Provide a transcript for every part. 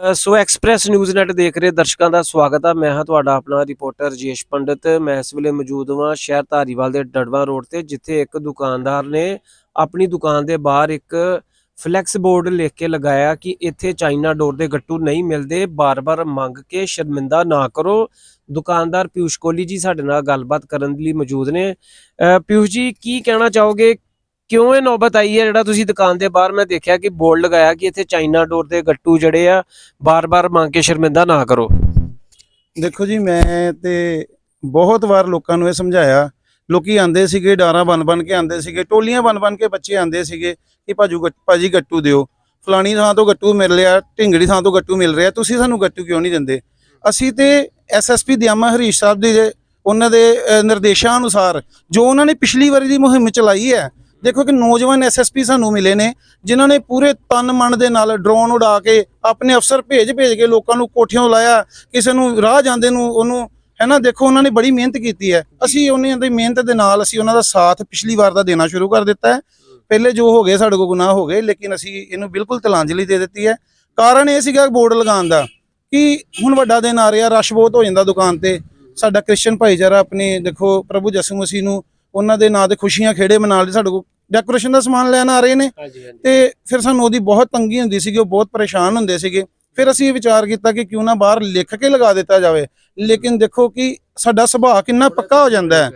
ਸੋ express news net ਦੇਖ ਰਹੇ ਦਰਸ਼ਕਾਂ ਦਾ ਸਵਾਗਤ ਆ। ਮੈਂ ਹਾਂ ਤੁਹਾਡਾ ਆਪਣਾ ਰਿਪੋਰਟਰ ਰਜੇਸ਼ ਪੰਡਿਤ। ਮੈਂ ਇਸ ਵੇਲੇ ਮੌਜੂਦ ਹਾਂ ਸ਼ਹਿਰ ਧਾਰੀਵਾਲ ਦੇ ਡੜਵਾ ਰੋਡ ਤੇ, ਜਿੱਥੇ ਇੱਕ ਦੁਕਾਨਦਾਰ ਨੇ ਆਪਣੀ ਦੁਕਾਨ ਦੇ ਬਾਹਰ ਇੱਕ ਫਲੈਕਸ ਬੋਰਡ ਲਿਖ ਕੇ ਲਗਾਇਆ ਕਿ ਇੱਥੇ ਚਾਈਨਾ ਡੋਰ ਦੇ ਗੱਟੂ ਨਹੀਂ ਮਿਲਦੇ। ਬਾਰ-ਬਾਰ ਮੰਗ ਕੇ ਸ਼ਰਮਿੰਦਾ ਨਾ ਕਰੋ। ਦੁਕਾਨਦਾਰ ਪਿਊਸ਼ ਕੋਹਲੀ ਜੀ ਸਾਡੇ ਨਾਲ ਗੱਲਬਾਤ ਕਰਨ ਲਈ ਮੌਜੂਦ ਨੇ। ਪਿਊਸ਼ ਜੀ, ਕੀ ਕਹਿਣਾ ਚਾਹੋਗੇ? ਕਿਉਂ ਇਹ ਨੌਬਤ ਆਈ ਹੈ? ਜਿਹੜਾ ਤੁਸੀਂ ਦੁਕਾਨ ਦੇ ਬਾਹਰ ਮੈਂ ਦੇਖਿਆ ਕਿ ਬੋਰਡ ਲਗਾਇਆ ਕਿ ਇੱਥੇ ਚਾਈਨਾ ਡੋਰ ਦੇ ਗੱਟੂ ਜਿਹੜੇ ਆ, ਬਾਰ-ਬਾਰ ਮੰਗ ਕੇ ਸ਼ਰਮਿੰਦਾ ਨਾ ਕਰੋ। ਦੇਖੋ ਜੀ, ਮੈਂ ਤੇ ਬਹੁਤ ਵਾਰ ਲੋਕਾਂ ਨੂੰ ਇਹ ਸਮਝਾਇਆ। ਲੋਕੀ ਆਂਦੇ ਸੀਗੇ, ਡਾਰਾਂ ਬਨ ਬਨ ਕੇ ਆਂਦੇ ਸੀਗੇ, ਟੋਲੀਆਂ ਬਨ ਬਨ ਕੇ ਬੱਚੇ ਆਂਦੇ ਸੀਗੇ ਕਿ ਭਾਜੂ ਗੱਟ- ਭਾਜੀ ਗੱਟੂ ਦਿਓ। ਫਲਾਣੀ ਥਾਂ ਤੋਂ ਗੱਟੂ ਮਿਲ ਰਿਹਾ, ਢਿੰਗੜੀ ਥਾਂ ਤੋਂ ਗੱਟੂ ਮਿਲ ਰਿਹਾ, ਤੁਸੀਂ ਸਾਨੂੰ ਗੱਟੂ ਕਿਉਂ ਨਹੀਂ ਦਿੰਦੇ? ਅਸੀਂ ਤੇ ਐਸਐਸਪੀ ਦਿਆਮਾ ਹਰੀਸ਼ ਸਾਹਿਬ ਦੇ, ਉਹਨਾਂ ਦੇ ਨਿਰਦੇਸ਼ਾਂ ਅਨੁਸਾਰ ਜੋ ਉਹਨਾਂ ਨੇ ਪਿਛਲੀ ਵਾਰੀ ਦੀ ਮੁਹਿੰਮ ਚਲਾਈ ਹੈ ਦੇਖੋ ਕਿ ਨੌਜਵਾਨ ਐਸਐਸਪੀ ਸਾਨੂੰ ਮਿਲੇ ਨੇ, ਜਿਨ੍ਹਾਂ ਨੇ ਪੂਰੇ ਤਨ ਮਨ ਦੇ ਨਾਲ ਡਰੋਨ ਉਡਾ ਕੇ ਆਪਣੇ ਅਫਸਰ ਭੇਜ ਭੇਜ ਕੇ ਲੋਕਾਂ ਨੂੰ ਕੋਠਿਆਂ ਲਾਇਆ, ਕਿਸੇ ਨੂੰ ਰਾਹ ਜਾਂਦੇ ਨੂੰ ਉਹਨੂੰ, ਹੈ ਨਾ, ਦੇਖੋ ਉਹਨਾਂ ਨੇ ਬੜੀ ਮਿਹਨਤ ਕੀਤੀ ਹੈ। ਅਸੀਂ ਉਹਨਾਂ ਦੀ ਮਿਹਨਤ ਦੇ ਨਾਲ ਅਸੀਂ ਉਹਨਾਂ ਦਾ ਸਾਥ ਪਿਛਲੀ ਵਾਰ ਦਾ ਦੇਣਾ ਸ਼ੁਰੂ ਕਰ ਦਿੱਤਾ ਹੈ। ਪਹਿਲੇ ਜੋ ਹੋ ਗਏ ਸਾਡੇ ਕੋਲ ਗੁਨਾਹ ਹੋ ਗਏ, ਲੇਕਿਨ ਅਸੀਂ ਇਹਨੂੰ ਬਿਲਕੁਲ ਤਲਾਂਜਲੀ ਦੇ ਦਿੱਤੀ ਹੈ। ਕਾਰਨ ਇਹ ਸੀਗਾ ਬੋਰਡ ਲਗਾਉਣ ਦਾ ਕਿ ਹੁਣ ਵੱਡਾ ਦਿਨ ਆ ਰਿਹਾ, ਰਸ਼ ਬਹੁਤ ਹੋ ਜਾਂਦਾ ਦੁਕਾਨ ਤੇ। ਸਾਡਾ ਕ੍ਰਿਸਚਨ ਭਾਈਚਾਰਾ ਆਪਣੇ, ਦੇਖੋ, ਪ੍ਰਭੂ ਯਿਸੂ ਮਸੀਹ ਨੂੰ ਉਹਨਾਂ ਦੇ ਨਾਂ ਤੇ ਖੁਸ਼ੀਆਂ ਖੇੜੇ ਮਨਾਉਣ ਲਈ ਸਾਡੇ ਕੋਲ। ਡੈਕੋਰੇਸ਼ਨ ਦਾ ਸਮਾਨ ਲੈਣ ਆ ਰਹੇ ਨੇ। ਤੇ ਫਿਰ ਸਾਨੂੰ ਉਹਦੀ ਬਹੁਤ ਤੰਗੀ ਹੁੰਦੀ ਸੀਗੀ ਉਹ ਬਹੁਤ ਪਰੇਸ਼ਾਨ ਹੁੰਦੇ ਸੀਗੇ। ਫਿਰ ਅਸੀਂ ਇਹ ਵਿਚਾਰ ਕੀਤਾ ਕਿ ਕਿਉਂ ਨਾ ਬਾਹਰ ਲਿਖ ਕੇ ਲਗਾ ਦਿੱਤਾ ਜਾਵੇ। ਲੇਕਿਨ ਦੇਖੋ ਕਿ ਸਾਡਾ ਸੁਭਾਅ ਕਿੰਨਾ ਪੱਕਾ ਹੋ ਜਾਂਦਾ ਹੈ।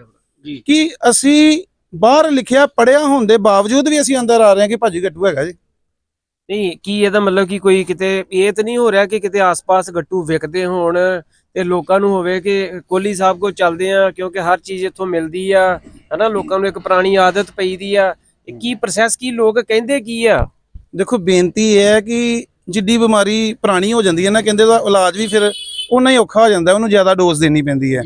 ਕਿ ਅਸੀਂ ਬਾਹਰ ਲਿਖਿਆ ਪੜਿਆ ਹੋਣ ਦੇ ਬਾਵਜੂਦ ਵੀ ਅਸੀਂ ਅੰਦਰ ਆ ਰਹੇ ਹਾਂ ਕਿ ਭਾਜੀ ਗੱਟੂ ਹੈਗਾ ਜੀ। ਨਹੀਂ ਕੀ ਇਹਦਾ ਮਤਲਬ ਕਿ ਕੋਈ ਕਿਤੇ ਇਹ ਤਾਂ ਨਹੀਂ ਹੋ ਰਿਹਾ ਕਿ ਕਿਤੇ ਆਸ-ਪਾਸ ਗੱਟੂ ਵਿਕਦੇ ਹੋਣ ਤੇ ਲੋਕਾਂ ਨੂੰ ਹੋਵੇ ਕਿ ਕੋਹਲੀ ਸਾਹਿਬ ਕੋਲ ਚੱਲਦੇ ਆ ਕਿਉਂਕਿ ਹਰ ਚੀਜ਼ ਇੱਥੋਂ ਮਿਲਦੀ ਆ ਹਨਾ? ਲੋਕਾਂ ਨੂੰ ਇੱਕ ਪੁਰਾਣੀ ਆਦਤ ਪਈ ਦੀ ਆ। ਇਹ ਕੀ ਪ੍ਰੋਸੈਸ ਕੀ ਲੋਕ ਕਹਿੰਦੇ ਕੀ ਆ? ਦੇਖੋ ਬੇਨਤੀ ਇਹ ਹੈ ਕਿ ਜਿੱਡੀ ਬਿਮਾਰੀ ਪੁਰਾਣੀ ਹੋ ਜਾਂਦੀ ਹੈ ਨਾ ਕਹਿੰਦੇ ਉਹਦਾ ਇਲਾਜ ਵੀ ਫਿਰ ਉਨਾ ਹੀ ਔਖਾ ਹੋ ਜਾਂਦਾ ਉਹਨੂੰ ਜ਼ਿਆਦਾ ਡੋਜ਼ ਦੇਣੀ ਪੈਂਦੀ ਹੈ।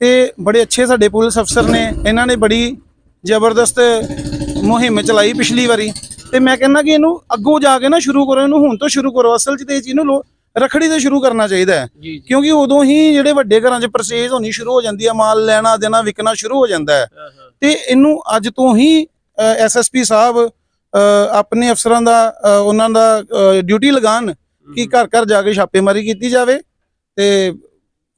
ਤੇ ਬੜੇ ਅੱਛੇ ਸਾਡੇ ਪੁਲਿਸ ਅਫਸਰ ਨੇ ਇਹਨਾਂ ਨੇ ਬੜੀ ਜ਼ਬਰਦਸਤ ਮੁਹਿੰਮ ਚਲਾਈ ਪਿਛਲੀ ਵਾਰੀ। ਤੇ ਮੈਂ ਕਹਿੰਦਾ ਕਿ ਇਹਨੂੰ ਅੱਗੋਂ ਜਾ ਕੇ ਨਾ ਸ਼ੁਰੂ ਕਰੋ ਇਹਨੂੰ ਹੁਣ ਤੋਂ ਸ਼ੁਰੂ ਕਰੋ ਅਸਲ 'ਚ ਤੇ ਇਹ ਚੀਜ਼ ਨੂੰ ਰਖੜੀ ਤੋਂ ਸ਼ੁਰੂ ਕਰਨਾ ਚਾਹੀਦਾ ਹੈ। ਕਿਉਂਕਿ ਉਦੋਂ ਹੀ ਜਿਹੜੇ ਵੱਡੇ ਘਰਾਂ 'ਚ ਪਰਚੇਜ਼ ਹੋਣੀ ਸ਼ੁਰੂ ਹੋ ਜਾਂਦੀ ਹੈ ਮਾਲ ਲੈਣਾ ਦੇਣਾ ਵਿਕਣਾ ਸ਼ੁਰੂ ਹੋ ਜਾਂਦਾ ਹੈ। ਤੇ ਇਹਨੂੰ ਅੱਜ ਤੋਂ ਹੀ ਐਸਐਸਪੀ ਸਾਹਿਬ ਆਪਣੇ ਅਫਸਰਾਂ ਦਾ ਉਹਨਾਂ ਦਾ ਡਿਊਟੀ ਲਗਾਉਣ ਕਿ ਘਰ ਘਰ ਜਾ ਕੇ ਛਾਪੇਮਾਰੀ ਕੀਤੀ ਜਾਵੇ ਤੇ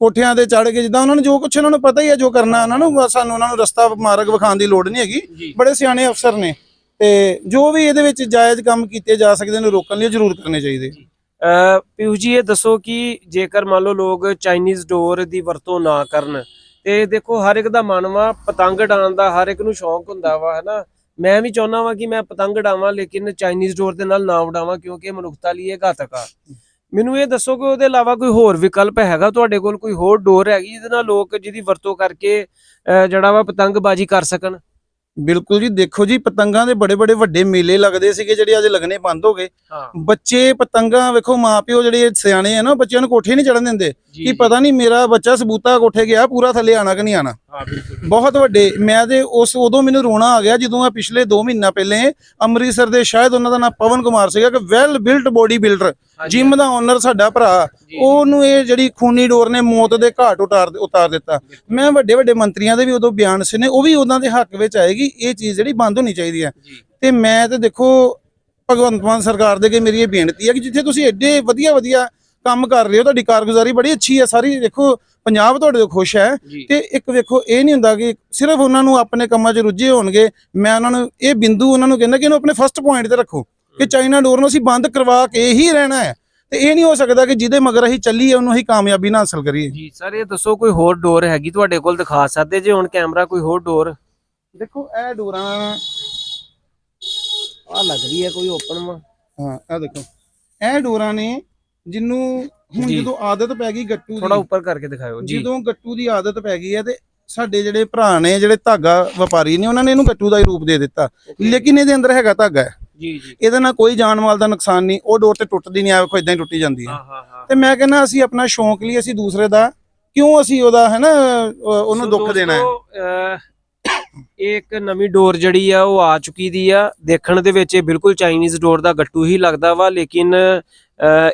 ਕੋਠਿਆਂ ਤੇ ਚੜ ਕੇ ਜਿੱਦਾਂ ਉਹਨਾਂ ਨੂੰ ਜੋ ਕੁਛ ਉਹਨਾਂ ਨੂੰ ਪਤਾ ਹੀ ਹੈ ਜੋ ਕਰਨਾ ਉਹਨਾਂ ਨੂੰ ਸਾਨੂੰ ਉਹਨਾਂ ਨੂੰ ਰਸਤਾ ਮਾਰਗ ਵਿਖਾਉਣ ਦੀ ਲੋੜ ਨਹੀਂ ਹੈਗੀ। ਬੜੇ ਸਿਆਣੇ ਅਫਸਰ ਨੇ ਤੇ ਜੋ ਵੀ ਇਹਦੇ ਵਿੱਚ ਜਾਇਜ਼ ਕੰਮ ਕੀਤੇ ਜਾ ਸਕਦੇ ਨੇ ਰੋਕਣ ਲਈ ਜ਼ਰੂਰ ਕਰਨੇ ਚਾਹੀਦੇ। ਪਿਊਸ਼ ਜੀ ਇਹ ਦੱਸੋ ਕਿ ਜੇਕਰ ਮੰਨ ਲਓ ਲੋਕ ਚਾਈਨੀਜ਼ ਡੋਰ ਦੀ ਵਰਤੋਂ ਨਾ ਕਰਨ ਤੇ ਦੇਖੋ ਹਰ ਇੱਕ ਦਾ ਮਨ ਵਾ ਪਤੰਗ ਉਡਾਉਣ ਦਾ ਹਰ ਇੱਕ ਨੂੰ ਸ਼ੌਂਕ ਹੁੰਦਾ ਵਾ ਹਨਾ? ਮੈਂ ਵੀ ਚਾਹੁੰਦਾ ਵਾਂ ਕਿ ਮੈਂ ਪਤੰਗ ਉਡਾਵਾਂ ਲੇਕਿਨ ਚਾਈਨੀਜ਼ ਡੋਰ ਦੇ ਨਾਲ ਨਾ ਉਡਾਵਾਂ ਕਿਉਂਕਿ ਇਹ ਮਨੁੱਖਤਾ ਲਈ ਇਹ ਘਾਤਕ ਆ। ਮੈਨੂੰ ਇਹ ਦੱਸੋ ਕਿ ਉਹਦੇ ਇਲਾਵਾ ਕੋਈ ਹੋਰ ਵਿਕਲਪ ਹੈਗਾ ਤੁਹਾਡੇ ਕੋਲ? ਕੋਈ ਹੋਰ ਡੋਰ ਹੈਗੀ ਜਿਹਦੇ ਨਾਲ ਲੋਕ ਜਿਹਦੀ ਵਰਤੋਂ ਕਰਕੇ ਅ, ਜਿਹੜਾ ਵਾ ਪਤੰਗਬਾਜ਼ੀ ਕਰ ਸਕਣ? ਬਿਲਕੁਲ ਜੀ ਦੇਖੋ ਜੀ ਪਤੰਗਾਂ ਦੇ ਬੜੇ ਬੜੇ ਵੱਡੇ ਮੇਲੇ ਲੱਗਦੇ ਸੀਗੇ ਜਿਹੜੇ ਅੱਜ ਲੱਗਣੇ ਬੰਦ ਹੋ ਗਏ। ਬੱਚੇ ਪਤੰਗਾਂ ਵੇਖੋ ਮਾਪਿਓ ਜਿਹੜੇ ਸਿਆਣੇ ਆ ਨਾ ਬੱਚਿਆਂ ਨੂੰ ਕੋਠੇ ਨਹੀਂ ਚੜਨ ਦਿੰਦੇ। ਕਿ ਪਤਾ ਨਹੀਂ ਮੇਰਾ ਬੱਚਾ ਸਬੂਤਾ ਕੋਠੇ ਗਿਆ ਪੂਰਾ ਥੱਲੇ ਆਣਾ ਕਿ ਨਹੀਂ ਆਣਾ। ਬਹੁਤ ਵੱਡੇ ਮੈਂ ਤੇ ਉਸ ਉਦੋਂ ਮੈਨੂੰ ਰੋਣਾ ਆ ਗਿਆ ਜਦੋਂ ਆ ਪਿਛਲੇ 2 ਮਹੀਨਾ ਪਹਿਲੇ ਅੰਮ੍ਰਿਤਸਰ ਦੇ ਸ਼ਾਇਦ ਉਹਨਾਂ ਦਾ ਨਾਮ ਪਵਨ ਕੁਮਾਰ ਸੀਗਾ ਕਿ well built body builder gym ਦਾ ਓਨਰ ਸਾਡਾ ਭਰਾ ਉਹਨੂੰ ਇਹ ਜਿਹੜੀ ਖੂਨੀ ਡੋਰ ਨੇ ਮੌਤ ਦੇ ਘਾਟ ਉਤਾਰ ਉਤਾਰ ਦਿੱਤਾ। ਮੈਂ ਵੱਡੇ ਵੱਡੇ ਮੰਤਰੀਆਂ ਦੇ ਵੀ ਉਦੋਂ ਬਿਆਨ ਸੁਨੇ ਉਹ ਵੀ ਉਹਨਾਂ ਦੇ ਹੱਕ ਵਿੱਚ ਆਏਗੀ ਇਹ ਚੀਜ਼ ਜਿਹੜੀ ਬੰਦ ਹੋਣੀ ਚਾਹੀਦੀ ਹੈ। ਤੇ ਮੈਂ ਤੇ ਦੇਖੋ ਭਗਵੰਤ ਮਾਨ ਸਰਕਾਰ ਦੇ ਅੱਗੇ ਮੇਰੀ ਇਹ ਬੇਨਤੀ ਹੈ ਕਿ ਜਿੱਥੇ ਤੁਸੀਂ ਐਡੇ ਵਧੀਆ ਵਧੀਆ ਕੰਮ ਕਰ ਰਹੇ ਹੋ ਤੁਹਾਡੀ ਕਾਰਗੁਜ਼ਾਰੀ ਬੜੀ ਅੱਛੀ ਹੈ ਸਾਰੀ ਦੇਖੋ ਪੰਜਾਬ ਤੁਹਾਡੇ ਤੋਂ ਖੁਸ਼ ਹੈ। ਤੇ ਇੱਕ ਵੇਖੋ ਇਹ ਨਹੀਂ ਹੁੰਦਾ ਕਿ ਸਿਰਫ ਉਹਨਾਂ ਨੂੰ ਆਪਣੇ ਕੰਮਾਂ 'ਚ ਰੁੱਝੇ ਹੋਣਗੇ ਮੈਂ ਉਹਨਾਂ ਨੂੰ ਇਹ ਬਿੰਦੂ ਉਹਨਾਂ ਨੂੰ ਕਹਿੰਦਾ ਕਿ ਇਹਨੂੰ ਆਪਣੇ ਫਸਟ ਪੁਆਇੰਟ ਤੇ ਰੱਖੋ। ਕਿ ਚਾਈਨਾ ਡੋਰ ਨੂੰ ਅਸੀਂ ਬੰਦ ਕਰਵਾ ਕੇ ਹੀ ਰਹਿਣਾ ਹੈ। ਤੇ ਇਹ ਨਹੀਂ ਹੋ ਸਕਦਾ ਕਿ ਜਿਹਦੇ ਮਗਰ ਅਸੀਂ ਚੱਲੀਏ ਉਹਨੂੰ ਅਸੀਂ ਕਾਮਯਾਬੀ ਨਾ ਹਾਸਲ ਕਰੀਏ। ਜੀ ਸਰ ਇਹ ਦੱਸੋ ਕੋਈ ਹੋਰ ਡੋਰ ਹੈਗੀ ਤੁਹਾਡੇ ਕੋਲ? ਦਿਖਾ ਸਕਦੇ ਜੇ ਹੁਣ ਕੈਮਰਾ ਕੋਈ ਹੋਰ ਡੋਰ? ਦੇਖੋ ਇਹ ਡੋਰਾਂ ਆ ਲੱਗ ਰਹੀ ਹੈ ਕੋਈ ਓਪਨ ਵਾ। ਹਾਂ ਇਹ ਦੇਖੋ। ਇਹ ਡੋਰਾਂ ਨੇ ਜਿਹਨੂੰ ਹੁਣ। ਜਦੋਂ ਆਦਤ ਪੈ ਗਈ ਗੱਟੂ ਥੋੜਾ ਦੀ ਉੱਪਰ ਕਰਕੇ ਦਿਖਾਓ ਜੀ। ਜਦੋਂ ਗੱਟੂ ਦੀ ਆਦਤ ਪੈ ਗਈ ਹੈ ਤੇ ਸਾਡੇ ਜਿਹੜੇ ਭਰਾ ਨੇ ਜਿਹੜੇ ਧਾਗਾ ਵਪਾਰੀ ਨੇ ਉਹਨਾਂ ਨੇ ਇਹਨੂੰ ਗੱਟੂ ਦਾ ਹੀ ਰੂਪ ਦੇ ਦਿੱਤਾ। ਲੇਕਿਨ ਇਹਦੇ ਅੰਦਰ ਹੈਗਾ ਧਾਗਾ ਹੈ। ਜੀ ਜੀ। ਇਹਦੇ ਨਾਲ ਕੋਈ ਜਾਨ ਮਾਲ ਦਾ ਨੁਕਸਾਨ ਨਹੀਂ ਉਹ ਡੋਰ ਤੇ ਟੁੱਟਦੀ ਨਹੀਂ ਆ ਵੇਖੋ ਇਦਾਂ ਹੀ ਟੁੱਟੀ ਜਾਂਦੀ ਹੈ। ਤੇ ਮੈਂ ਕਹਿੰਦਾ ਅਸੀਂ ਆਪਣਾ ਸ਼ੌਂਕ ਲਈ ਅਸੀਂ ਦੂਸਰੇ ਦਾ ਕਿਉਂ ਅਸੀਂ ਉਹਦਾ ਹੈ ਨਾ ਉਹਨੂੰ ਦੁੱਖ ਦੇਣਾ ਹੈ? ਇੱਕ ਨਵੀਂ ਡੋਰ ਜਿਹੜੀ ਆ ਉਹ ਆ ਚੁੱਕੀ ਦੀ ਆ। ਦੇਖਣ ਦੇ ਵਿੱਚ ਇਹ ਬਿਲਕੁਲ ਚਾਈਨੀਜ਼ ਡੋਰ ਦਾ ਗੱਟੂ ਹੀ ਲੱਗਦਾ ਵਾ ਲੇਕਿਨ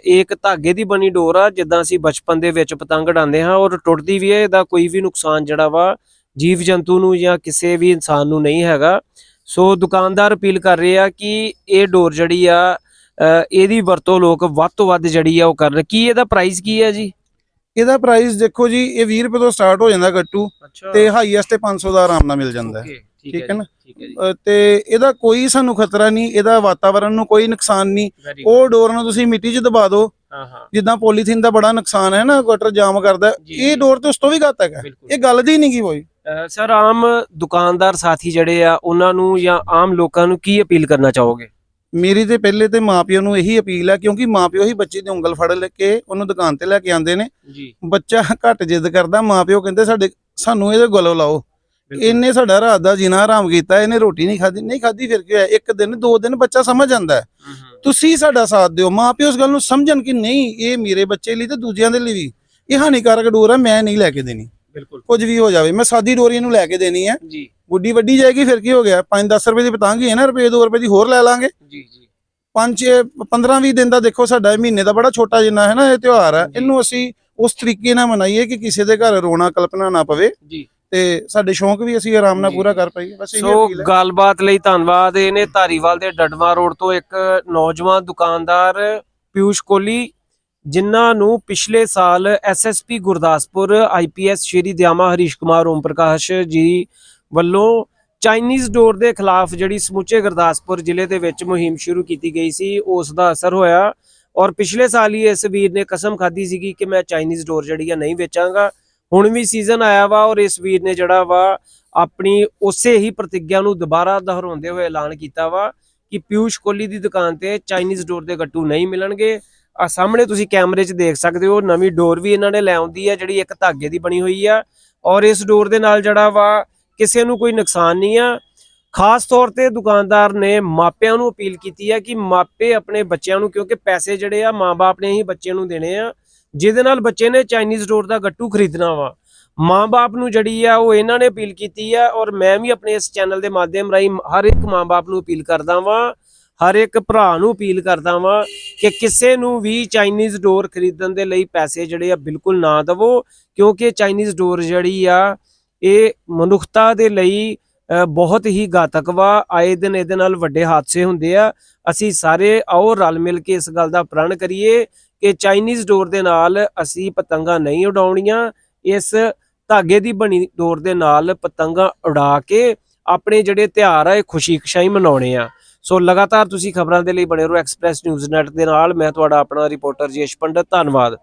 ਇਹ ਇੱਕ ਧਾਗੇ ਦੀ ਬਣੀ ਡੋਰ ਆ ਜਿੱਦਾਂ ਅਸੀਂ ਬਚਪਨ ਦੇ ਵਿੱਚ ਪਤੰਗ ਉਡਾਉਂਦੇ ਹਾਂ ਔਰ ਟੁੱਟਦੀ ਵੀ ਹੈ ਇਹਦਾ ਕੋਈ ਵੀ ਨੁਕਸਾਨ ਜਿਹੜਾ ਵਾ ਜੀਵ ਜੰਤੂ ਨੂੰ ਜਾਂ ਕਿਸੇ ਵੀ ਇਨਸਾਨ ਨੂੰ ਨਹੀਂ ਹੈਗਾ। ਸੋ ਦੁਕਾਨਦਾਰ ਅਪੀਲ ਕਰ ਰਹੇ ਆ ਕਿ ਇਹ ਡੋਰ ਜਿਹੜੀ ਆ ਇਹਦੀ ਵਰਤੋਂ ਲੋਕ ਵੱਧ ਤੋਂ ਵੱਧ ਜਿਹੜੀ ਆ ਉਹ ਕਰਨ। ਕੀ ਇਹਦਾ ਪ੍ਰਾਈਸ ਕੀ ਹੈ ਜੀ? ਇਹਦਾ ਪ੍ਰਾਈਸ ਦੇਖੋ ਜੀ ਇਹ 20 ਰੁਪਏ ਤੋਂ ਸਟਾਰਟ ਹੋ ਜਾਂਦਾ ਗੱਟੂ ਤੇ ਹਾਈਐਸਟ ਤੇ 500 ਦਾ ਆਰਾਮ ਨਾਲ ਮਿਲ ਜਾਂਦਾ। ਹੈ ਠੀਕ ਹੈ ਨਾ? ਤੇ ਇਹਦਾ ਕੋਈ ਸਾਨੂੰ ਖਤਰਾ ਨਹੀਂ ਇਹਦਾ ਵਾਤਾਵਰਣ ਨੂੰ ਕੋਈ ਨੁਕਸਾਨ ਨਹੀਂ। ਉਹ ਡੋਰ ਨੂੰ ਤੁਸੀਂ ਮਿੱਟੀ 'ਚ ਦਬਾ ਦਿਓ। ਹਾਂ ਹਾਂ। ਜਿੱਦਾਂ ਪੋਲੀਥੀਨ ਦਾ ਬੜਾ ਨੁਕਸਾਨ ਹੈ ਨਾ ਗਟਰ ਜਾਮ ਕਰਦਾ ਇਹ। ਡੋਰ ਤੇ ਉਸ ਤੋਂ ਵੀ ਘਾਤਕ ਹੈ ਬਿਲਕੁਲ। ਇਹ ਗੱਲ ਦੀ ਨਹੀਂ ਕੀ ਕੋਈ। ਅ, ਸਰ ਆਮ ਦੁਕਾਨਦਾਰ ਸਾਥੀ ਜਿਹੜੇ ਆ ਉਹਨਾਂ ਨੂੰ ਜਾਂ ਆਮ ਲੋਕਾਂ ਨੂੰ ਕੀ ਅਪੀਲ ਕਰਨਾ ਚਾਹੋਗੇ? ਮੇਰੀ ਤੇ ਪਹਿਲੇ ਤੇ ਮਾਪਿਓ ਨੂੰ ਇਹੀ ਅਪੀਲ ਹੈ ਕਿਉਂਕਿ ਮਾਪਿਓ ਹੀ ਬੱਚੇ ਦੀ ਉਂਗਲ ਫੜ ਲੈ ਕੇ ਉਹਨੂੰ ਦੁਕਾਨ ਤੇ ਲੈ ਕੇ ਆਉਂਦੇ ਨੇ। ਜੀ। ਬੱਚਾ ਘੱਟ ਜਿੱਦ ਕਰਦਾ ਮਾਪਿਓ ਕਹਿੰਦੇ ਸਾਡੇ ਸਾਨੂੰ ਇਹਦੇ ਗਲੋ ਲਾਓ। ਇਹਨੇ ਸਾਡਾ ਰਾਤ ਦਾ ਜੀਣਾ ਆਰਾਮ ਕੀਤਾ ਇਹਨੇ ਰੋਟੀ ਨਹੀਂ ਖਾਧੀ ਨਹੀਂ ਖਾਧੀ ਫਿਰ ਕੀ ਹੋਇਆ? ਇੱਕ ਦਿਨ ਦੋ ਦਿਨ ਬੱਚਾ ਸਮਝ ਜਾਂਦਾ। ਤੁਸੀਂ ਸਾਡਾ ਸਾਥ ਦਿਓ। ਮਾਪਿਓ ਇਸ ਗੱਲ ਨੂੰ ਸਮਝਣ ਕਿ ਨਹੀਂ ਇਹ ਮੇਰੇ ਬੱਚੇ ਲਈ ਤੇ ਦੂਜਿਆਂ ਦੇ ਲਈ ਵੀ। ਇਹ ਹਾਨੀਕਾਰਕ ਡੋਰ ਹੈ ਮੈਂ ਨਹੀਂ ਲੈ ਕੇ ਦੇਣੀ। ਬਿਲਕੁਲ। ਕੁਝ ਵੀ ਹੋ ਜਾਵੇ। ਮੈਂ ਸਾਦੀ ਡੋਰੀ ਇਹਨੂੰ ਲੈ ਕੇ ਦੇਣੀ ਹੈ। ਜੀ। ਗੁੱਡੀ ਵੱਡੀ ਜਾਏਗੀ ਫਿਰ ਕੀ ਹੋ ਗਿਆ? 5-10 ਰੁਪਏ ਦੀ ਪਤੰਗ ਹੀ ਹੈ ਨਾ ਰੁਪਏ 2 ਰੁਪਏ ਦੀ ਹੋਰ ਲੈ ਲਾਂਗੇ। ਜੀ ਜੀ। 5 15-20 ਦਿਨ ਦਾ ਦੇਖੋ ਸਾਡਾ ਇਹ ਮਹੀਨੇ ਦਾ ਬੜਾ ਛੋਟਾ ਜਿੰਨਾ ਹੈ ਨਾ ਇਹ ਤਿਉਹਾਰ ਹੈ। ਇਹਨੂੰ ਅਸੀਂ ਉਸ ਤਰੀਕੇ ਨਾਲ ਮਨਾਈਏ ਕਿ ਕਿਸੇ ਦੇ ਘਰ ਰੋਣਾ ਕਲਪਨਾ ਨਾ ਪਵੇ। ਜੀ। ਤੇ ਸਾਡੇ ਸ਼ੌਂਕ ਵੀ ਅਸੀਂ ਆਰਾਮ ਨਾਲ ਪੂਰਾ। ਕਰ ਪਾਈਏ। ਬਸ ਇਹ ਸੋ ਗੱਲਬਾਤ ਲਈ ਧੰਨਵਾਦ। ਇਹਨੇ ਧਾਰੀਵਾਲ ਦੇ ਡਡਵਾ ਰੋਡ ਤੋਂ ਇੱਕ ਨੌਜਵਾਨ ਦੁਕਾਨਦਾਰ ਪਿਊਸ਼ ਕੋਲੀ ਜਿਨ੍ਹਾਂ ਨੂੰ ਪਿਛਲੇ ਸਾਲ ਐਸਐਸਪੀ ਗੁਰਦਾਸਪੁਰ ਆਈਪੀਐਸ ਸ਼੍ਰੀ ਦਿਆਮਾ ਹਰੀਸ਼ ਕੁਮਾਰ ਓਮ ਪ੍ਰਕਾਸ਼ ਜੀ ਵੱਲੋਂ ਚਾਈਨੀਜ਼ ਡੋਰ ਦੇ ਖਿਲਾਫ ਜਿਹੜੀ ਸਮੁੱਚੇ ਗੁਰਦਾਸਪੁਰ ਜ਼ਿਲ੍ਹੇ ਦੇ ਵਿੱਚ ਮੁਹਿੰਮ ਸ਼ੁਰੂ ਕੀਤੀ ਗਈ ਸੀ, ਉਸ ਦਾ ਅਸਰ ਹੋਇਆ ਔਰ ਪਿਛਲੇ ਸਾਲ ਹੀ ਇਸ ਵੀਰ ਨੇ ਕਸਮ ਖਾਧੀ ਸੀਗੀ ਕਿ ਮੈਂ ਚਾਈਨੀਜ਼ ਡੋਰ ਜਿਹੜੀ ਆ ਨਹੀਂ ਵੇਚਾਂਗਾ। ਹੁਣ ਵੀ ਸੀਜ਼ਨ ਆਇਆ ਵਾ ਔਰ ਇਸ ਵੀਰ ਨੇ ਜਿਹੜਾ ਵਾ ਆਪਣੀ ਉਸੇ ਹੀ ਪ੍ਰਤੀਗਿਆ ਨੂੰ ਦੁਬਾਰਾ ਦੁਹਰਾਉਂਦੇ ਹੋਏ ਐਲਾਨ ਕੀਤਾ ਵਾ ਕਿ ਪਿਊਸ਼ ਕੋਹਲੀ ਦੀ ਦੁਕਾਨ ਤੇ ਚਾਈਨੀਜ਼ ਡੋਰ ਦੇ ਗੱਟੂ ਨਹੀਂ ਮਿਲਣਗੇ। ਆ ਸਾਹਮਣੇ ਤੁਸੀਂ ਕੈਮਰੇ 'ਚ ਦੇਖ ਸਕਦੇ ਹੋ, ਨਵੀਂ ਡੋਰ ਵੀ ਇਹਨਾਂ ਨੇ ਲੈ ਆਉਂਦੀ ਹੈ ਜਿਹੜੀ ਇੱਕ ਧਾਗੇ ਦੀ ਬਣੀ ਹੋਈ ਆ। ਔਰ ਇਸ ਡੋਰ ਦੇ ਨਾਲ ਜਿਹੜਾ ਵਾ, ਕਿਸੇ ਨੂੰ ਕੋਈ ਨੁਕਸਾਨ ਨਹੀਂ ਆ। ਖਾਸ ਤੌਰ ਤੇ ਦੁਕਾਨਦਾਰ ਨੇ ਮਾਪਿਆਂ ਨੂੰ ਅਪੀਲ ਕੀਤੀ ਹੈ ਕਿ ਮਾਪੇ ਆਪਣੇ ਬੱਚਿਆਂ ਨੂੰ, ਕਿਉਂਕਿ ਪੈਸੇ ਜਿਹੜੇ ਆ ਮਾਪੇ ਨੇ ਹੀ ਬੱਚੇ ਨੂੰ ਦੇਣੇ ਆ। ਜਿਹਦੇ ਨਾਲ ਬੱਚੇ ਨੇ ਚਾਈਨੀਜ਼ ਡੋਰ ਦਾ ਗੱਟੂ ਖਰੀਦਣਾ ਵਾ। ਮਾਂ-ਬਾਪ ਨੂੰ ਜਿਹੜੀ ਆ, ਉਹ ਇਹਨਾਂ ਨੇ ਅਪੀਲ ਕੀਤੀ ਆ, ਔਰ ਮੈਂ ਵੀ ਆਪਣੇ ਇਸ ਚੈਨਲ ਦੇ ਮਾਧਿਅਮ ਰਾਹੀਂ ਹਰ ਇੱਕ ਮਾਂ-ਬਾਪ ਨੂੰ ਅਪੀਲ ਕਰਦਾ ਵਾਂ ਹਰ ਇੱਕ ਭਰਾ ਨੂੰ ਅਪੀਲ ਕਰਦਾ ਵਾਂ ਕਿ ਕਿਸੇ ਨੂੰ ਵੀ ਚਾਈਨੀਜ਼ ਡੋਰ ਖਰੀਦਣ ਦੇ ਲਈ ਪੈਸੇ ਜਿਹੜੇ ਆ ਬਿਲਕੁਲ ਨਾ ਦਵੋ, ਕਿਉਂਕਿ ਚਾਈਨੀਜ਼ ਡੋਰ ਜਿਹੜੀ ਆ, ਇਹ ਮਨੁੱਖਤਾ ਦੇ ਲਈ ਬਹੁਤ ਹੀ ਘਾਤਕ ਵਾ। ਆਏ ਦਿਨ ਇਹਦੇ ਨਾਲ ਵੱਡੇ ਹਾਦਸੇ ਹੁੰਦੇ ਆ। ਅਸੀਂ ਸਾਰੇ ਆਓ ਰਲ ਮਿਲ ਕੇ ਇਸ ਗੱਲ ਦਾ ਪ੍ਰਣ ਕਰੀਏ ਕਿ ਚਾਈਨੀਜ਼ ਡੋਰ ਦੇ ਨਾਲ ਅਸੀਂ ਪਤੰਗਾਂ ਨਹੀਂ ਉਡਾਉਣੀਆਂ। ਇਸ ਧਾਗੇ ਦੀ ਬਣੀ ਡੋਰ ਦੇ ਨਾਲ ਪਤੰਗਾਂ ਉਡਾ ਕੇ ਆਪਣੇ ਜਿਹੜੇ ਤਿਉਹਾਰ ਆ, ਇਹ ਖੁਸ਼ੀ ਖੁਸ਼ਾਈ ਮਨਾਉਣੇ ਆ। ਸੋ ਲਗਾਤਾਰ ਤੁਸੀਂ ਖਬਰਾਂ ਦੇ ਲਈ ਬਣੇ ਰਹੋ ਐਕਸਪ੍ਰੈਸ ਨਿਊਜ਼ ਨੈਟ ਦੇ ਨਾਲ। ਮੈਂ ਤੁਹਾਡਾ ਆਪਣਾ ਰਿਪੋਰਟਰ ਜੇਸ਼ ਪੰਡਤ। ਧੰਨਵਾਦ।